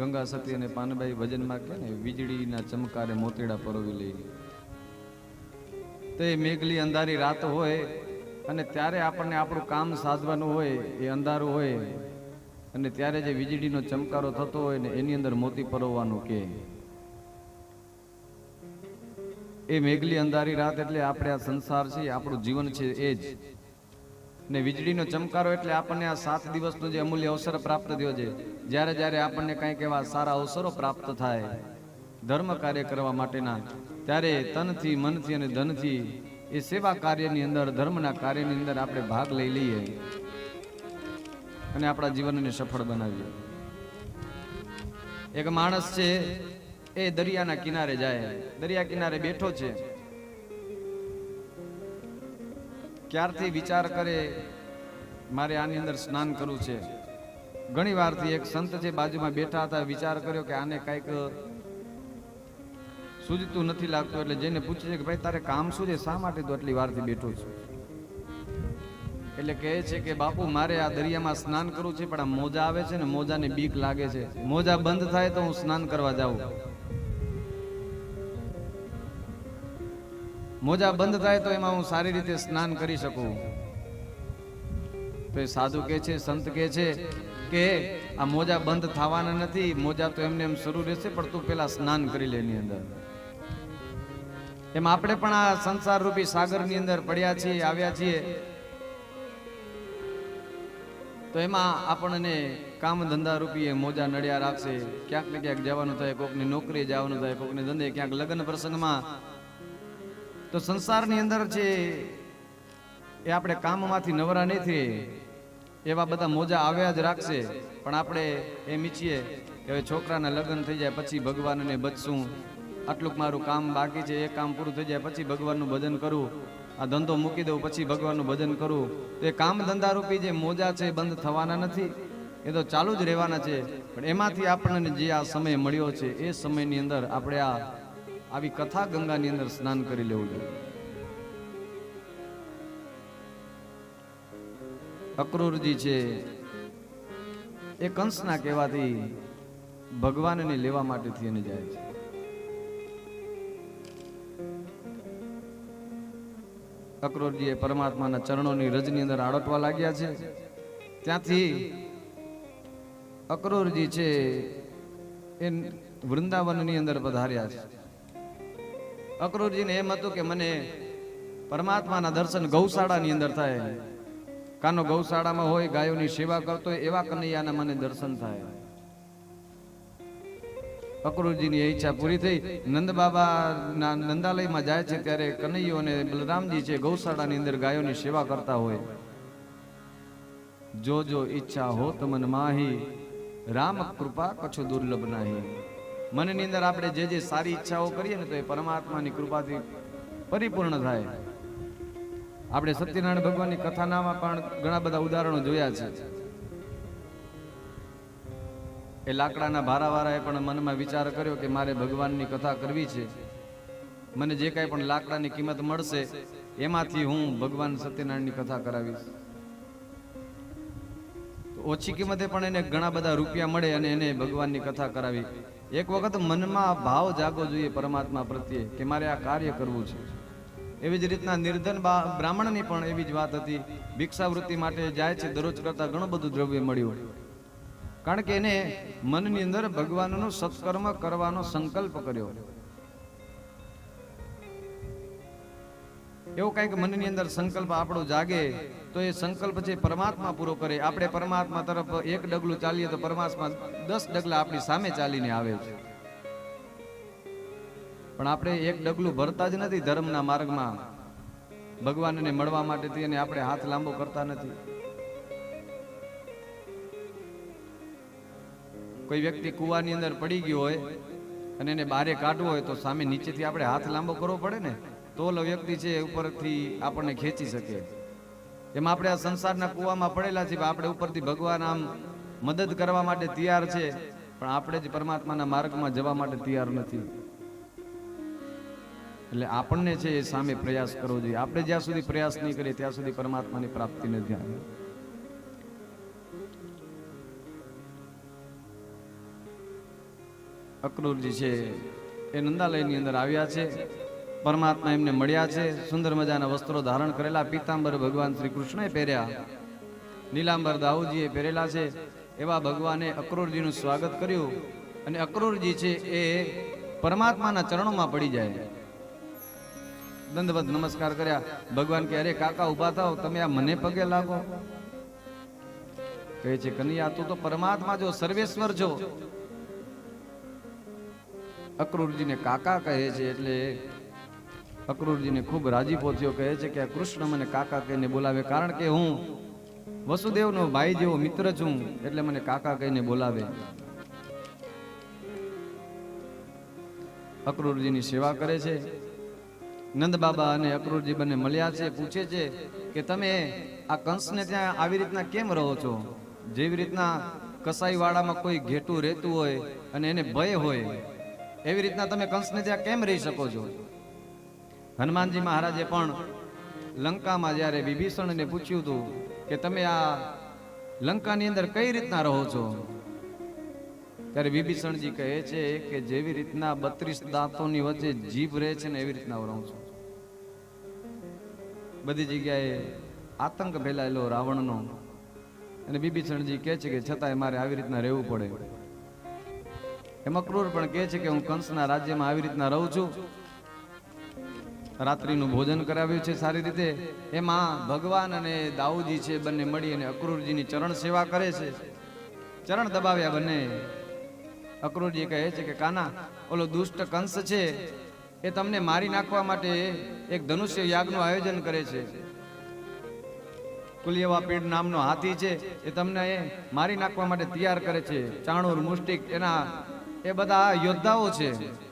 ગંગા સતી અને પાનબાઈ ભજનમાં કે ને, વીજળીના ચમકારે મોતીડા પરોવી લઈ. તે મેઘલી અંધારી રાત હોય અને ત્યારે આપણને આપણું કામ સાધવાનું હોય, એ અંધારું હોય. અને ત્યારે જે વીજળીનો ચમકારો થતો હોય ને, એની અંદર મોતી પરોવવાનું કે. એ મેઘલી અંધારી રાત એટલે આપણે આ સંસાર છે, આપણું જીવન છે એ જ. ને વીજળીનો ચમકારો એટલે આપણને આ સાત દિવસનો જે અમૂલ્ય અવસર પ્રાપ્ત થયો છે, જ્યારે જ્યારે આપણને કંઈક એવા સારા અવસરો પ્રાપ્ત થાય, ધર્મ કાર્ય કરવા માટેના, ત્યારે તનથી, મનથી અને ધનથી એ સેવા કાર્યની અંદર, ધર્મના કાર્યની અંદર આપણે ભાગ લઈ લઈએ અને આપણા જીવનને સફળ બનાવીએ. એક માણસ છે, એ દરિયાના કિનારે જાય, દરિયા કિનારે બેઠો છે ક્યારથી વિચાર કરે, મારે આની અંદર સ્નાન કરવું છે. ઘણી વારથી એક સંત છે બાજુમાં બેઠા હતા, વિચાર કર્યો કે આને કાંઈક સુજતું નથી લાગતું, એટલે જેને પૂછે છે કે ભાઈ, તારે કામ શું છે? શા માટે તું આટલી વારથી બેઠો છું? એટલે કહે છે કે, બાપુ, મારે આ દરિયામાં સ્નાન કરવું છે, પણ આ મોજા આવે છે ને, મોજાને બીક લાગે છે. મોજા બંધ થાય તો હું સ્નાન કરવા જાઉં. મોજા બંધ થાય તો એમાં હું સારી રીતે સ્નાન કરી શકું. તો એ સાધુ કે છે, સંત કે છે કે આ મોજા બંધ થવાના નથી, મોજા તો એમને એમ શરૂ રહેશે, પણ તું પેલા સ્નાન કરી લે અંદર. એમ આપણે પણ આ સંસાર રૂપી સાગરની અંદર પડ્યા છીએ, આવ્યા છીએ. તો એમાં આપણને કામ ધંધા રૂપી મોજા નડ્યા રાખશે ક્યાંક ને ક્યાંક જવાનું થાય, કોકની નોકરી જવાનું થાય, કોકને ધંધે, ક્યાંક લગ્ન પ્રસંગમાં તો સંસારની અંદર છે એ આપણે કામમાંથી નવરા નહીં થઈએ, એવા બધા મોજા આવ્યા જ રાખશે. પણ આપણે એમ ઈચ્છીએ કે હવે છોકરાના લગ્ન થઈ જાય પછી ભગવાનને બચશું. આટલુંક મારું કામ બાકી છે, એ કામ પૂરું થઈ જાય પછી ભગવાનનું ભજન કરું. આ ધંધો મૂકી દઉં પછી ભગવાનનું ભજન કરું. તો એ કામ ધંધા રૂપી જે મોજા છે બંધ થવાના નથી. એ તો ચાલુ જ રહેવાના છે. પણ એમાંથી આપણને જે આ સમય મળ્યો છે, એ સમયની અંદર આપણે આ આવી કથા ગંગાની અંદર સ્નાન કરી લેવું જોઈએ. અક્રૂરજી છે, એ કંસના કહેવાથી ભગવાનને લેવા માટે થઈને જાય છે. અક્રૂરજી એ પરમાત્માના ચરણોની રજની અંદર આડોટવા લાગ્યા છે. ત્યાંથી અક્રૂરજી છે, એ વૃંદાવનની અંદર પધાર્યા છે. અક્રૂરજીને એમ હતું કે મને પરમાત્માના દર્શન ગૌશાળાની અંદર થાય. કાનો ગૌશાળામાં હોય, ગાયોની સેવા કરતો હોય, એવા કનૈયાના મને દર્શન થાય. અક્રૂરજીની ઈચ્છા પૂરી થઈ. નંદ બાબાના નંદાલયમાં જાય છે ત્યારે કનૈયો અને બલરામજી છે ગૌશાળાની અંદર ગાયોની સેવા કરતા હોય. જો જો ઈચ્છા હો તમન માહી, રામ કૃપા કછો દુર્લભ નાહી. મનની અંદર આપણે જે જે સારી ઈચ્છાઓ કરીએ ને તો એ પરમાત્માની કૃપાથી પરિપૂર્ણ થાય. આપણે સત્યનારાયણ ભગવાનની કથાનામાં પણ ઘણા બધા ઉદાહરણો જોયા છે. એ લાકડાના ભારાવાળાએ પણ મનમાં વિચાર કર્યો કે મારે ભગવાનની કથા કરવી છે. મને જે કાંઈ પણ લાકડાની કિંમત મળશે, એમાંથી હું ભગવાન સત્યનારાયણની કથા કરાવીશ. ઓછી કિંમતે પણ એને ઘણા બધા રૂપિયા મળે અને એને ભગવાનની કથા કરાવી. એક વખત મનમાં ભાવ જાગવો જોઈએ પરમાત્મા પ્રત્યે કે મારે આ કાર્ય કરવું છે. એવી જ રીતના નિર્ધન બ્રાહ્મણની પણ એવી જ વાત હતી. ભિક્ષાવૃત્તિ માટે જાય છે દરરોજ કરતા ઘણું બધું દ્રવ્ય મળ્યું. કારણ કે એને મનની અંદર ભગવાનનો સત્કર્મ કરવાનો સંકલ્પ કર્યો. એવો કંઈક મનની અંદર સંકલ્પ આપણો જાગે, તો એ સંકલ્પ છે પરમાત્મા પૂરો કરે, આપણે પરમાત્મા તરફ એક ડગલું ચાલીએ તો પરમાત્મા દસ ડગલા આપણી સામે ચાલીને આવે છે. પણ આપણે એક ડગલું ભરતા જ નથી ધર્મના માર્ગમાં. ભગવાનને મળવા માટેથી અને આપણે હાથ લાંબો કરતા નથી. કોઈ વ્યક્તિ કૂવાની અંદર પડી ગયો હોય અને એને બારે કાઢવો હોય તો સામે નીચેથી આપણે હાથ લાંબો કરવો પડે ને? તો વ્યક્તિ છે ઉપરથી આપણને ખેંચી શકે. એમાં આપણે આ સંસારના કૂવામાં પડેલા છીએ, આપણે ઉપરથી ભગવાન આમ મદદ કરવા માટે તૈયાર છે, પણ આપણે જ પરમાત્માના માર્ગમાં જવા માટે તૈયાર નથી. એટલે આપણને છે એ સામે પ્રયાસ કરવો જોઈએ. આપણે જ્યાં સુધી પ્રયાસ નહીં કરીએ, ત્યાં સુધી પરમાત્માની પ્રાપ્તિ નથી આવી અક્રૂરજી છે એ નંદાલયની અંદર આવ્યા છે. પરમાત્મા એમને મળ્યા છે, સુંદર મજાના વસ્ત્રો ધારણ કરેલા. પીતાંબર ભગવાન શ્રી કૃષ્ણએ પહેર્યા. નીલાંબર દાઉજીએ પહેરેલા છે. એવા ભગવાને અક્રૂરજીનું સ્વાગત કર્યું અને અક્રૂરજી છે એ પરમાત્માના ચરણોમાં પડી જાય. દંડવત નમસ્કાર કર્યા. ભગવાન કે અરે કાકા ઊભા થાવ તમે આ મને પગે લાગો. કહે છે, કનૈયા, તું તો પરમાત્મા જો સર્વેશ્વર છો. અક્રૂરજીને કાકા કહે છે, એટલે અક્રૂરજીને ખૂબ રાજીપો થયો, કહે છે કે કૃષ્ણ મને કાકા કહીને બોલાવે, કારણ કે હું વસુદેવનો ભાઈ જેવો મિત્ર છું, એટલે મને કાકા કહીને બોલાવે. અક્રૂરજીની સેવા કરે છે. નંદ બાબા અને અક્રૂરજી બંને મળ્યા છે, પૂછે છે કે તમે આ કંસને ત્યાં આવી રીતના કેમ રહો છો? જેવી રીતના કસાઈવાડામાં કોઈ ઘેટું રહેતું હોય અને એને ભય હોય, એવી રીતના તમે કંસને ત્યાં કેમ રહી શકો છો? હનુમાનજી મહારાજે પણ લંકામાં જ્યારે વિભીષણને પૂછ્યું હતું કે તમે આ લંકાની અંદર કઈ રીતના રહો છો? ત્યારે વિભીષણજી કહે છે કે જેવી રીતના બત્રીસ દાંતોની વચ્ચે જીભ રહે છે ને એવી રીતના રહું છું. બધી જગ્યાએ આતંક ફેલાયેલો રાવણનો અને વિભીષણજી કહે છે કે છતાંય મારે આવી રીતના રહેવું પડે. એમાં ક્રૂર પણ કહે છે કે હું કંસના રાજ્યમાં આવી રીતના રહું છું. રાત્રિનું ભોજન કરાવ્યું છે સારી રીતે. એમાં ભગવાન અને દાઉજી છે, બંને મળી અને અક્રૂરજીની ચરણ સેવા કરે છે. ચરણ દબાવ્યા બંને. અક્રૂરજી કહે છે કે, કાના, ઓલો દુષ્ટ કંસ છે, એ તમને મારી નાખવા માટે એક ધનુષ્ય યાગનું આયોજન કરે છે. કુલિયવા પીડ નામનો હાથી છે, એ તમને મારી નાખવા માટે તૈયાર કરે છે. ચાણુર મુષ્ટિક, એના, એ બધા યોદ્ધાઓ છે.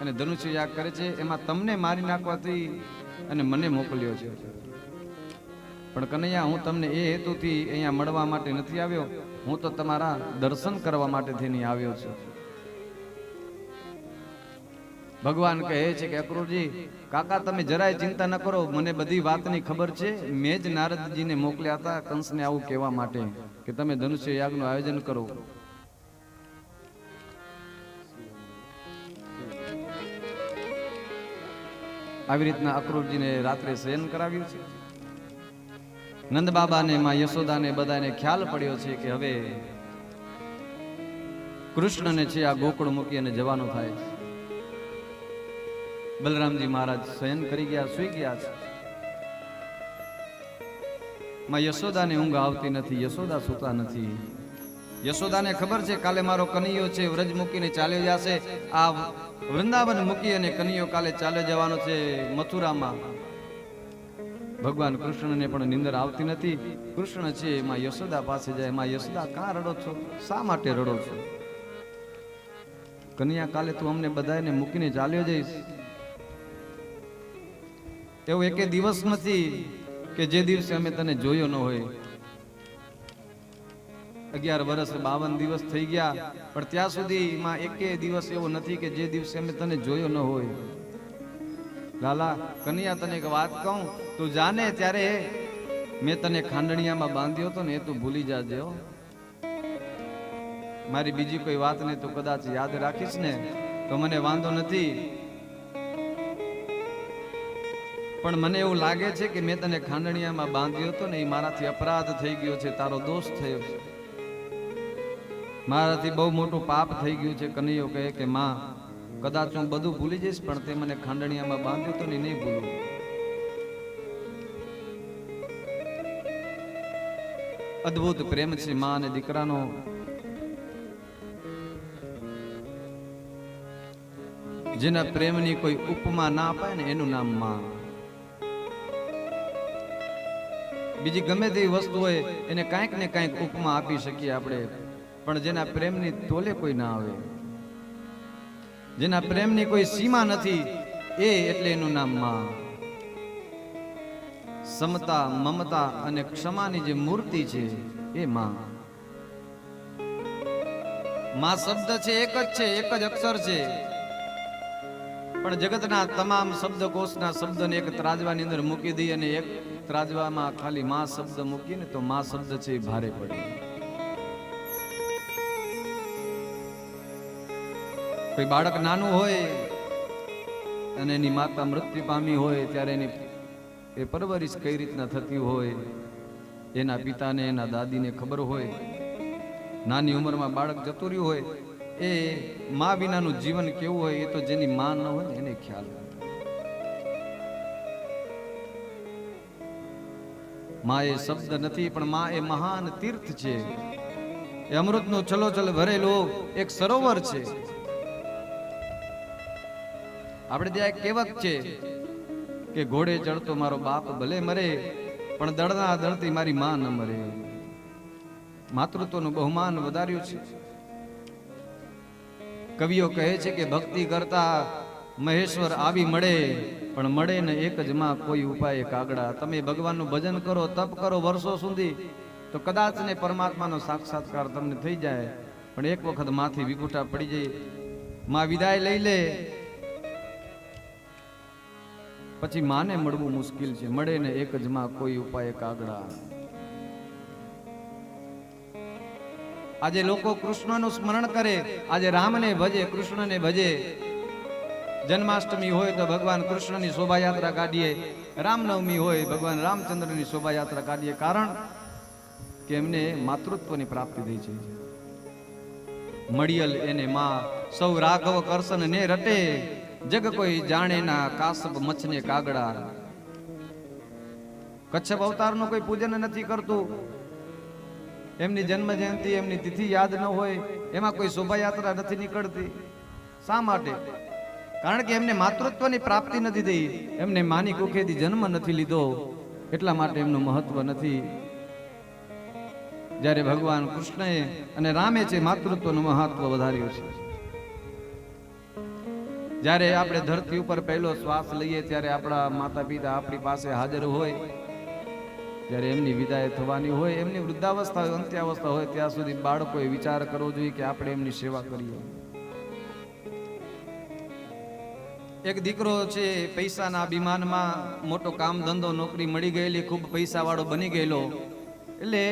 અને ધનુષ્ય યાગ કરે છે, એમાં તમને મારી નાખવાથી અને મને મોકલ્યો છે. પણ કનૈયા, હું તમને એ હેતુથી અહીંયા મળવા માટે નથી આવ્યો. હું તો તમારા દર્શન કરવા માટે થઈને આવ્યો છું. ભગવાન કહે છે કે, અક્રૂરજી, કાકા, તમે જરાય ચિંતા ન કરો. મને બધી વાતની ખબર છે. મેં જ નારદજીને મોકલ્યા હતા કંસને આવું કહેવા માટે કે તમે ધનુષ્ય યાગનું આયોજન કરો. આવી રીતના અક્રૂરજીને રાત્રે શયન કરાવ્યું છે. નંદ બાબાને, માં યશોદાને બધાને ખ્યાલ પડ્યો છે કે હવે કૃષ્ણને છે આ ગોકુળ મૂકી અને જવાનું થાય બલરામજી મહારાજ શયન કરી ગયા, સુઈ ગયા છે. માં યશોદાને ઊંઘ આવતી નથી, યશોદા સૂતા નથી. યશોદાને ખબર છે, કાલે મારો કનૈયો છે, વ્રજ મૂકીને ચાલ્યો જશે. આ વૃંદાવન મૂકી અને કનૈયો કાલે ચાલ્યો જવાનો છે મથુરામાં. ભગવાન કૃષ્ણને પણ નિંદર આવતી નથી. કૃષ્ણ છે, એમાં યશોદા પાસે જાય. એમાં યશોદા કાં રડો છો? શા માટે રડો છો? કન્યા, કાલે તું અમને બધાને મૂકીને ચાલ્યો જઈશ. એવો એકે દિવસ નથી કે જે દિવસે અમે તને જોયો ન હોય. અગિયાર વર્ષ બાવન દિવસ થઈ ગયા. પણ ત્યાં સુધીમાં એકે દિવસ એવો નથી કે જે દિવસે મેં તને જોયો ન હોય. લાલા, કન્યા તને એક વાત કહું? તું જાને ત્યારે મેં તને ખાંડણિયામાં બાંધ્યો હતો ને એ તું ભૂલી જાજે મારી બીજી કોઈ વાત ને તું કદાચ યાદ રાખીશ ને, તો મને વાંધો નથી. પણ મને એવું લાગે છે કે મેં તને ખાંડણિયામાં બાંધ્યો હતો ને એ મારાથી અપરાધ થઈ ગયો છે, તારો દોષ થયો છે. મારાથી બહુ મોટું પાપ થઈ ગયું છે. કનૈયો કહે કે, માં, કદાચ હું બધું ભૂલી જઈશ, પણ તે મને ખાંડણિયામાં બાંધ્યું તો નહીં ભૂલું. અદ્ભુત પ્રેમ છે માં અને દીકરાનો. જેના પ્રેમની કોઈ ઉપમા ના અપાય ને એનું નામમાં. બીજી ગમે તેવી વસ્તુ હોય, એને કાંઈક ને કાંઈક ઉપમા આપી શકીએ આપણે. પણ જેના પ્રેમની તોલે કોઈ ના આવે. જેના પ્રેમની કોઈ સીમા નથી, એ એટલે એનું નામમાં. સમતા, મમતા અને ક્ષમાની જે મૂર્તિ છે, એ માં. માં શબ્દ છે, એક જ છે, એક જ અક્ષર છે. પણ જગતના તમામ શબ્દકોશના શબ્દને એક ત્રાજવાની અંદર મૂકી દઈ અને એક ત્રાજવામાં ખાલી માં શબ્દ મૂકીને તો માં શબ્દ છે એ ભારે પડે. કોઈ બાળક નાનું હોય અને એની માતા મૃત્યુ પામી હોય ત્યારે એની એ પરવરિશ કઈ રીતના થતી હોય, એના પિતાને, એના દાદીને ખબર હોય, નાની ઉંમરમાં બાળક જતું રહ્યું હોય, એ મા વિનાનું જીવન કેવું હોય એ તો જેની મા ન હોય એને ખ્યાલ મા એ શબ્દ નથી, પણ મા એ મહાન તીર્થ છે. એ અમૃતનો છલોછલ ભરેલો એક સરોવર છે. આપણે ત્યાં કહેવત છે કે ઘોડે ચડતો મારો બાપ ભલે મરે, પણ દળના દળતી મારી માં ન મરે. માતૃત્વનું બહુમાન વધાર્યું છે. કવિઓ કહે છે કે ભક્તિ કરતા મહેશ્વર આવી મળે, પણ મળે ને એક જ માં કોઈ ઉપાય કાગડા. તમે ભગવાનનું ભજન કરો, તપ કરો વર્ષો સુધી, તો કદાચ ને પરમાત્માનો સાક્ષાત્કાર તમને થઈ જાય. પણ એક વખત માથી વિકુટા પડી જાય. માં વિદાય લઈ લે પછી માને મળવું મુશ્કેલ છે. મળે ને એક જ માં કોઈ ઉપાય કાગડા. આજે લોકો કૃષ્ણનું સ્મરણ કરે. આજે રામને ભજે, કૃષ્ણને ભજે. જન્માષ્ટમી હોય તો ભગવાન કૃષ્ણની શોભાયાત્રા કાઢીએ. રામનવમી હોય ભગવાન રામચંદ્રની શોભાયાત્રા કાઢીએ. કારણ કે એમને માતૃત્વની પ્રાપ્તિ થઈ છે. મળિયલ એને માં. સૌ રાઘવ કરશન ને રટે. જગ કોઈ જાણે ના કાસબ મચ્છને કાગડા. કચ્છપ અવતારનું કોઈ પૂજન નથી કરતું. એમની જન્મ જયંતિ એમની તિથિ યાદ ન હોય, એમાં કોઈ શોભાયાત્રા નથી નીકળતી. શા માટે? કારણ કે એમને માતૃત્વની પ્રાપ્તિ નથી થઈ. એમને માની કુખેથી જન્મ નથી લીધો. એટલા માટે એમનું મહત્વ નથી. જ્યારે ભગવાન કૃષ્ણએ અને રામે છે, માતૃત્વનું મહત્વ વધાર્યું છે. જ્યારે આપણે ધરતી ઉપર પહેલો શ્વાસ લઈએ ત્યારે આપણા માતા પિતા આપણી પાસે હાજર હોય, જ્યારે એમની વિદાય થવાની હોય, એમની વૃદ્ધાવસ્થા, અંત્યાવસ્થા હોય, ત્યાં સુધી બાળકોએ વિચાર કરવો જોઈએ કે આપણે એમની સેવા કરીએ. એક દીકરો છે, પૈસાના અભિમાનમાં મોટો કામ ધંધો નોકરી મળી ગયેલી, ખૂબ પૈસા વાળો બની ગયેલો. એટલે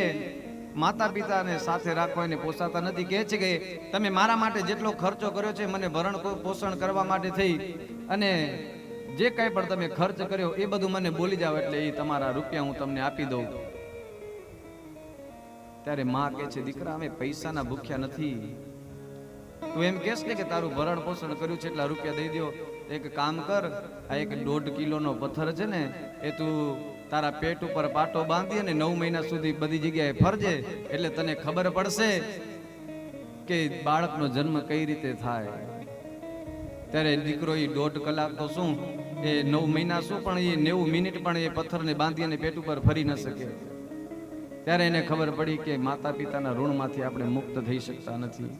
માતા પિતાને સાથે રાખવા એને પોસાતા નથી. કહે છે કે તમે મારા માટે જેટલો ખર્ચો કર્યો છે મને ભરણ પોષણ કરવા માટે થઈ. અને જે કાંઈ પણ તમે ખર્ચ કર્યો એ બધું મને બોલી જાવ એટલે એ તમારા રૂપિયા હું તમને આપી દઉં. ત્યારે માં કહે છે, દીકરા, અમે પૈસાના ભૂખ્યા નથી. તું એમ કહેશ ને કે તારું ભરણ પોષણ કર્યું છે એટલા રૂપિયા દઈ દો એક કામ કર, આ એક દોઢ કિલોનો પથ્થર છે ને, એ તું તારા પેટ ઉપર પાટો બાંધી અને નવ મહિના સુધી બધી જગ્યાએ ફરજે, એટલે તને ખબર પડશે કે બાળકનો જન્મ કઈ રીતે થાય. ત્યારે દીકરો એ દોઢ કલાક તો શું, એ નવ મહિના શું, પણ એ નેવું મિનિટ પણ એ પથ્થરને બાંધી અને પેટ ઉપર ફરી ન શકે. ત્યારે એને ખબર પડી કે માતા પિતાના ઋણમાંથી આપણે મુક્ત થઈ શકતા નથી.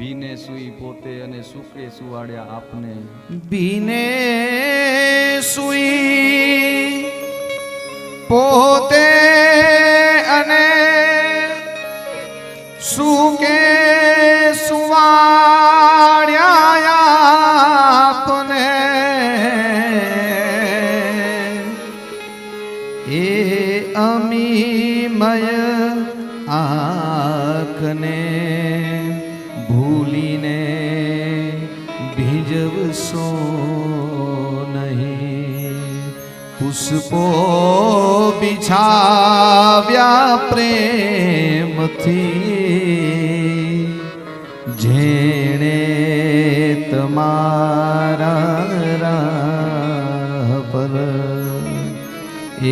ભીને સુઈ પોતે અને સુખે સુવાડ્યા આપને. બીને સુઈ પોતે અને સુકે સુવાડ્યા આપને. એ અમીમય આંખને પુષ્પો બિછાવ્યા પ્રેમથી. જેણે તમારા પર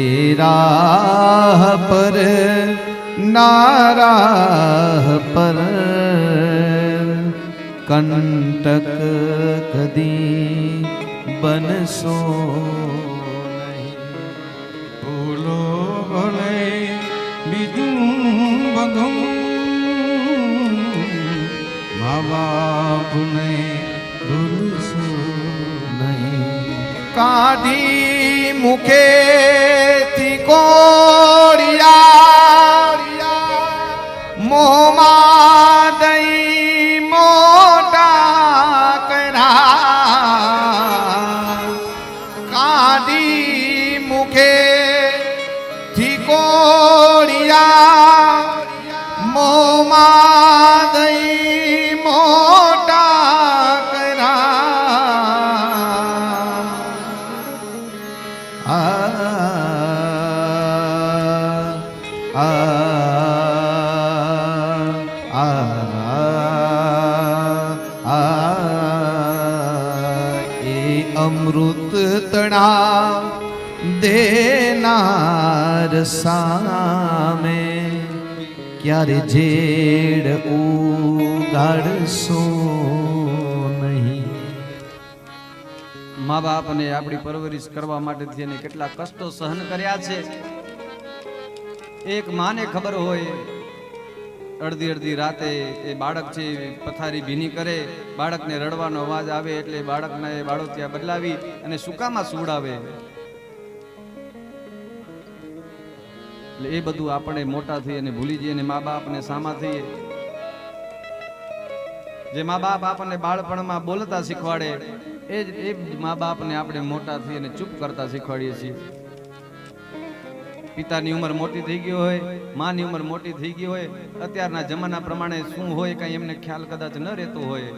એ રાહ પર નારાહ પર કંટક કદી બનશો. ભલે બીજું બધું મા બાપને ભૂલશો નહીં કાઢી અમૃત તણા દેનાર સામે. ક્યારે જેડ ઉગાડશો નહીં. મા બાપને આપણી પરવરિશ કરવા માટે તેને કેટલા કષ્ટો સહન કર્યા છે. એક માને ખબર હોય અડધી અડધી રાતે એ બાળક છે, પથારી ભીની કરે, બાળકને રડવાનો અવાજ આવે એટલે બાળકના એ બાળો બદલાવી અને સુકામાં સુવડાવે. એટલે એ બધું આપણે મોટા થઈ અને ભૂલી જઈએ અને મા બાપને સામા થઈએ. જે મા બાપ આપણને બાળપણમાં બોલતા શીખવાડે, એ જ, એ મા બાપને આપણે મોટા થઈ અને ચૂપ કરતા શીખવાડીએ છીએ. પિતાની ઉંમર મોટી થઈ ગઈ હોય, માની ઉંમર મોટી થઈ ગઈ હોય, અત્યારના જમાના પ્રમાણે શું હોય કઈ એમને ખ્યાલ કદાચ ન રહેતો હોય.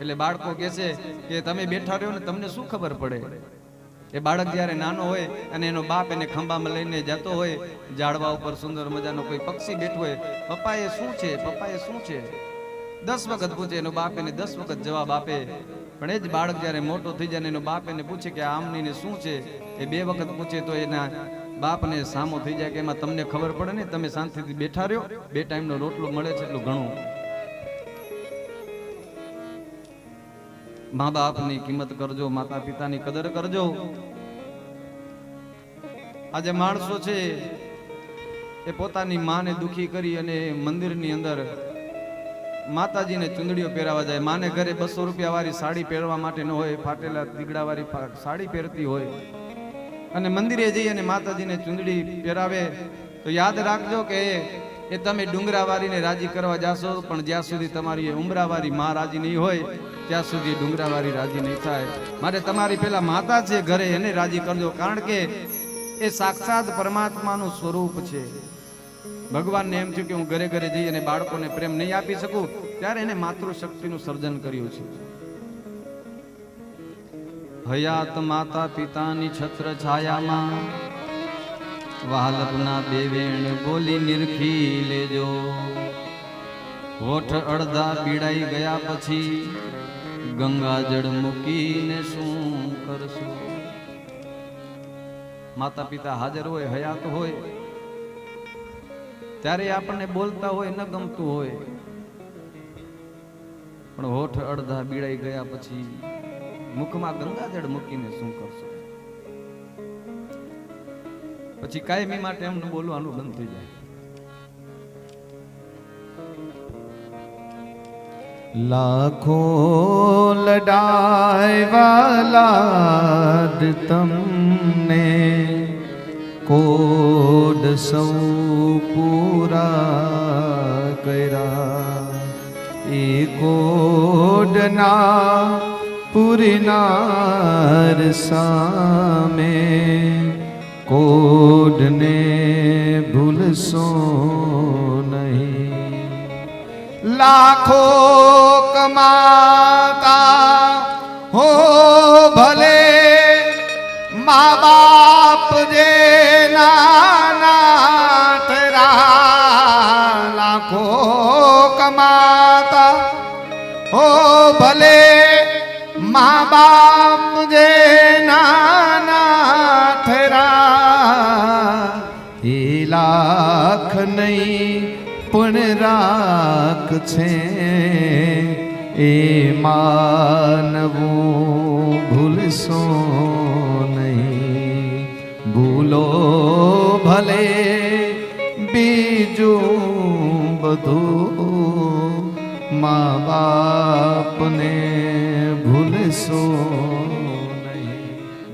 એટલે બાળકો કહે છે કે તમે બેઠા રહ્યો ને તમને શું ખબર પડે? એ બાળક જ્યારે નાનો હોય અને એનો બાપ એને ખંભામાં લઈને જતો હોય, ઝાડવા ઉપર સુંદર મજાનો કોઈ પક્ષી બેઠો હોય પપ્પા એ શું છે પપ્પા એ શું છે? દસ વખત પૂછે, એનો બાપ એને દસ વખત જવાબ આપે. પણ એ જ બાળક જ્યારે મોટો થઈ જાય એનો બાપ એને પૂછે કે આમની ને શું છે? એ બે વખત પૂછે તો એના બાપને સામો થઈ જાય કે એમાં તમને ખબર પડે ને, તમે શાંતિથી બેઠા રહ્યો. બે ટાઈમનો રોટલો મળે છે એટલું ઘણું. મા બાપની કિંમત કરજો માતા પિતાની કદર કરજો. આજે માણસો છે, એ પોતાની માને દુખી કરી અને મંદિરની અંદર માતાજીને ચુંદડીઓ પહેરાવા જાય. માને ઘરે બસો રૂપિયા વાળી સાડી પહેરવા માટે ન હોય, ફાટેલા દીગડા વાળી સાડી પહેરતી હોય. અને મંદિરે જઈ અને માતાજીને ચુંદડી પહેરાવે, તો યાદ રાખજો કે એ તમે ડુંગરાવારીને રાજી કરવા જાશો, પણ જ્યાં સુધી તમારી એ ઉમરાવારી માં રાજી નહીં હોય, ત્યાં સુધી ડુંગરાવારી રાજી નહીં થાય. મારે તમારી પેલા માતા છે ઘરે, એને રાજી કરજો, કારણ કે એ સાક્ષાત પરમાત્માનું સ્વરૂપ છે. ભગવાનને એમ થયું કે હું ઘરે ઘરે જઈ અને બાળકોને પ્રેમ નહીં આપી શકું, ત્યારે એને માતૃશક્તિનું સર્જન કર્યું છે. હયાત માતા પિતાની છત્ર છાયામાં. વાલપના બેવેણ બોલી નિરખી લેજો. હોઠ અડધા પીડાઈ ગયા પછી ગંગાજળ મૂકીને શું કરશું? માતા પિતા હાજર હોય, હયાત હોય, ત્યારે આપણને બોલતા હોય, ન ગમતું હોય. પણ હોઠ અડધા બીડાઈ ગયા પછી મુખમાં ગંગાજળ મૂકીને શું કરશો? પછી કાયમી માટે એમનું બોલવાનું બંધ થઈ જાય. લાખો વાલાદ તમને કોડ સૌ પૂરા કર્યા. એ કોડના પૂરનાર સામે કોડને ભૂલશો નહીં લાખો કમાતા હો ભલે મા બાપ જે નાના લાખો કમાતા હો ભલે મા બાપ જે નાના થરા એ લાખ નહીં પણ રાખ છે એ માનવું ભૂલશો નહીં ભૂલો ભલે બીજું બધું મા બાપને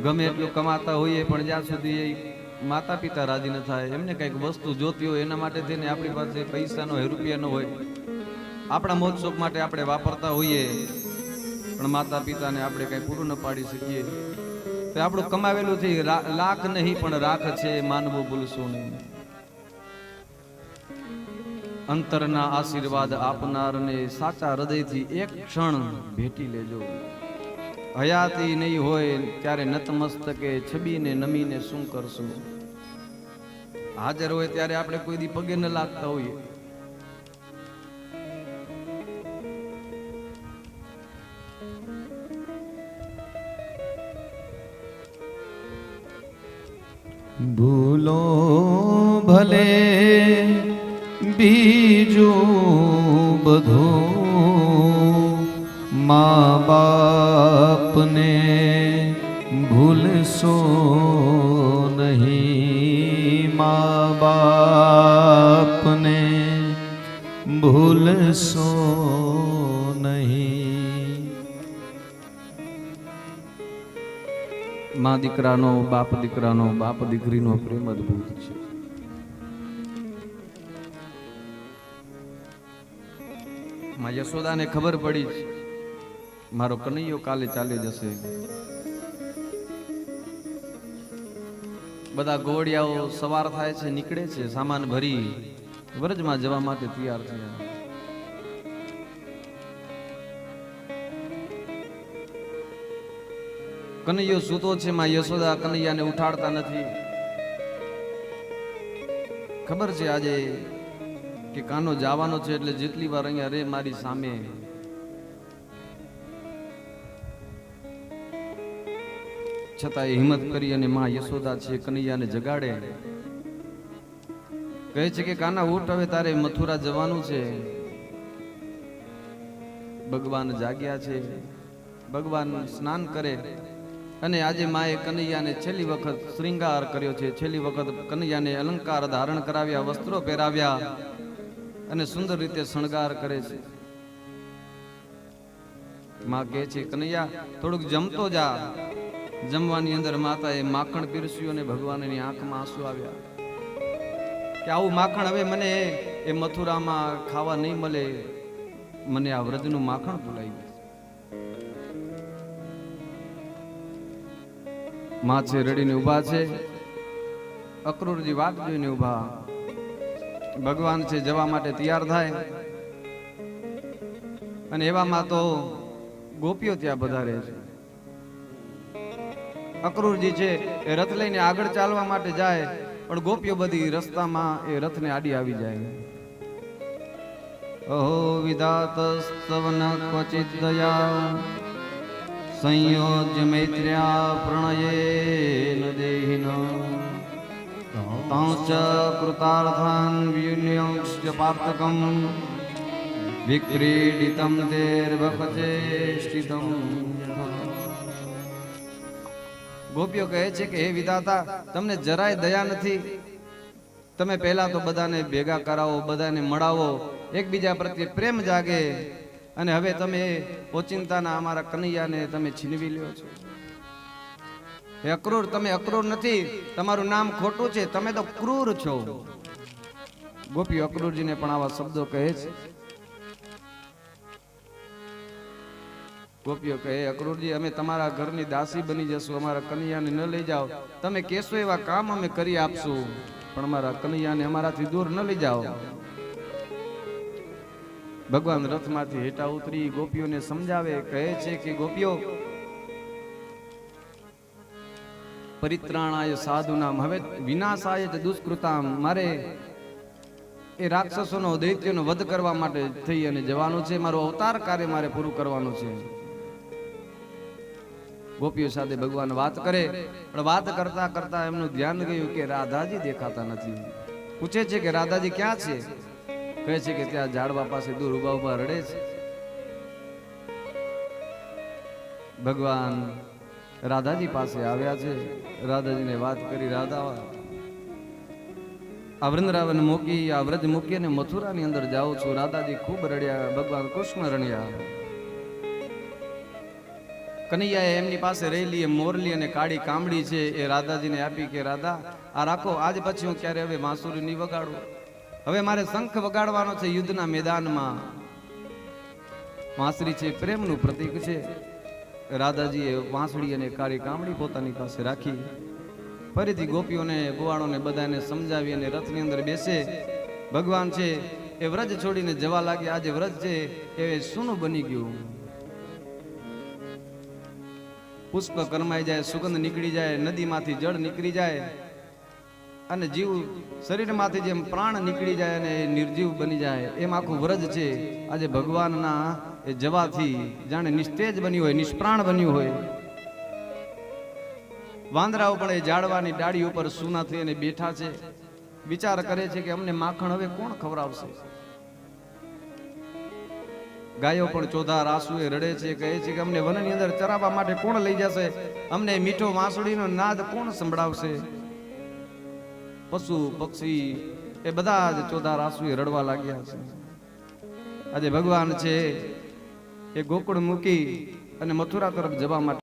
ગમે એટલું કમાતા હોઈએ, પણ જ્યાં સુધી એ માતા પિતા રાજી ન થાય, એમને કંઈક વસ્તુ જોતી હોય, એના માટે થઈને આપણી પાસે પૈસાનો હોય રૂપિયાનો હોય, આપણા મોજ માટે આપણે વાપરતા હોઈએ, પણ માતા પિતાને આપણે કંઈ પૂરું ન પાડી શકીએ. તો આપણું કમાવેલું છે લાખ નહીં, પણ રાખ છે, માનવું ભૂલશું નહીં. અંતરના આશીર્વાદ આપનારને સાચા હૃદયથી એક ક્ષણ ભેટી લેજો. હયાતી નહીં હોય, ત્યારે નતમસ્તકે છબીને નમીને શું કરશું? હાજર હોય ત્યારે આપણે કોઈ દી પગે ન લાગતા હોઈએ. ભૂલો ભલે બીજું મા બાપને ભૂલશો નહીં મા બાપને ભૂલશો નહીં મા દીકરાનો બાપ દીકરાનો બાપ દીકરીનો પ્રેમ અદ્ભુત છે માં યશોદાને ખબર પડી છે, મારો કનૈયો કાલે ચાલી જશે. બધા ગોળિયાઓ સવાર થાય છે, નીકળે છે, સામાન ભરી વ્રજમાં જવા માટે તૈયાર થયા કનૈયો સૂતો છે, માં યશોદા કનૈયાને ઉઠાડતા નથી. ખબર છે આજે કે કાનો જવાનો છે, એટલે જેટલી વાર અહીંયા રે મારી સામે. છતાં એ હિંમત કરી અને માં યશોદા છે કનૈયાને જગાડે. કહે છે કે, કાના ઉઠ હવે તારે મથુરા જવાનું છે. ભગવાન જાગ્યા છે. ભગવાન સ્નાન કરે અને આજે માએ કનૈયાને છેલ્લી વખત શ્રીંગાર કર્યો છે. છેલ્લી વખત કનૈયાને અલંકાર ધારણ કરાવ્યા, વસ્ત્રો પહેરાવ્યા અને સુંદર રીતે શણગાર કરે છે. માં કહે છે, કનૈયા, થોડુંક જમતો જા. જમવાની અંદર માતાએ માખણ પીરસ્યું અને ભગવાનની આંખમાં આંસુ આવ્યા. કે આવું માખણ હવે મને એ મથુરામાં ખાવા નહીં મળે, મને આ વ્રજનું માખણ ભૂલાઈ ગયું માં રડીને ઊભા છે. અક્રૂરજી વાત જોઈને ઊભા. ભગવાન છે જવા માટે તૈયાર થાય. અને એવામાં તો ગોપીઓ ત્યાં બધા રહે છે. અક્રૂરજી છે, એ રથ લઈને આગળ ચાલવા માટે જાય, પણ ગોપીઓ બધી રસ્તામાં એ રથને આડી આવી જાય. અહો વિધાત સ્તવન ક્વચિત દયા, સંયોજ્ય મૈત્ર્યા પ્રણયેન દેહિન. તાંચ કૃતાર્થાન વિયુન્યંશ્ચ પાર્થકમ, વિક્રીડિતમ તેર્ભકચેષ્ટિતમ ગોપીઓ કહે છે કે, હે વિધાતા, તમને જરાય દયા નથી. તમે પહેલા તો બધાને ભેગા કરાવો, બધાને મળાવો, એકબીજા પ્રત્યે પ્રેમ જાગે. અને હવે તમે ઓચિંતાના અમારા કનૈયાને તમે છીનવી લ્યો છો. હે અક્રૂર, તમે અક્રૂર નથી. તમારું નામ ખોટું છે. તમે તો ક્રૂર છો. ગોપી અક્રૂરજીને પણ આવા શબ્દો કહે છે. ગોપીઓ કહે, અક્રૂરજી, અમે તમારા ઘરની દાસી બની જશું, અમારા કનૈયાને ન લઈ જાઓ. તમે કહેશો એવા કામ અમે કરી આપશું, પણ અમારા કનૈયાને અમારાથી દૂર ન લઈ જાઓ. ભગવાન રથમાંથી હેઠા ઉતરી ગોપીઓને સમજાવે, કહે છે કે, ગોપીઓ, પરિત્રાણાય સાધુનામ, હવે વિનાશાય જ દુષ્કૃતામ. મારે એ રાક્ષસોનો દૈત્યનો વધ કરવા માટે થઈ અને જવાનું છે. મારું અવતાર કાર્ય મારે પૂરું કરવાનું છે. ગોપીઓ સાથે ભગવાન વાત કરે, પણ વાત કરતા કરતા એમનું ધ્યાન ગયું કે રાધાજી દેખાતા નથી. પૂછે છે કે રાધાજી ક્યાં છે? કહે છે કે ત્યાં ઝાડવા પાસે દૂર ઊભા ઊભા રડે છે. ભગવાન રાધાજી પાસે આવ્યા છે. રાધાજીને વાત કરી, રાધા, આ વૃંદાવન મૂકી, આ વ્રજ મૂકી અને મથુરાની અંદર જાઉં છું. રાધાજી ખૂબ રડ્યા, ભગવાન કૃષ્ણ રણ્યા કનૈયાએ એમની પાસે રહેલી એ મોરલી અને કાળી કામડી છે એ રાધાજીને આપી કે, રાધા, આ રાખો, આજ પછી હું ક્યારે હવે માસુરી નહીં વગાડું? હવે મારે શંખ વગાડવાનો છે યુદ્ધના મેદાનમાં. વાંસળી છે પ્રેમનું પ્રતીક છે. રાધાજીએ વાંસળી અને કાળી કામડી પોતાની પાસે રાખી. ફરીથી ગોપીઓને ગોવાળોને બધાને સમજાવી અને રથની અંદર બેસે. ભગવાન છે એ વ્રજ છોડીને જવા લાગે આજે વ્રજ છે એ સૂનું બની ગયું. પુષ્પ કરમાઈ જાય, સુગંધ નીકળી જાય, નદીમાંથી જળ નીકળી જાય અને જીવ શરીરમાંથી જેમ પ્રાણ નીકળી જાય અને નિર્જીવ બની જાય, એમ આખું વ્રજ છે. આજે ભગવાનના એ જવાથી જાણે નિસ્તેજ બન્યું હોય, નિષ્પ્રાણ બન્યું હોય. વાંદરાઓ પણ એ ઝાડવાની ડાળી ઉપર સૂના થઈ અને બેઠા છે. વિચાર કરે છે કે અમને માખણ હવે કોણ ખવડાવશે? ગાયો પણ ચોધાર આસુએ રડે છે, કહે છે કે અમને વનની અંદર ચરાવવા માટે કોણ લઈ જશે? અમને મીઠો વાંસળીનો નાદ કોણ સંભળાવશે? પશુ, પક્ષી, એ બધા જ ચોધાર આસુએ રડવા લાગ્યા છે. આજે ભગવાન છે, એ ગોકુળ મૂકી અને મથુરા તરફ જવા માટે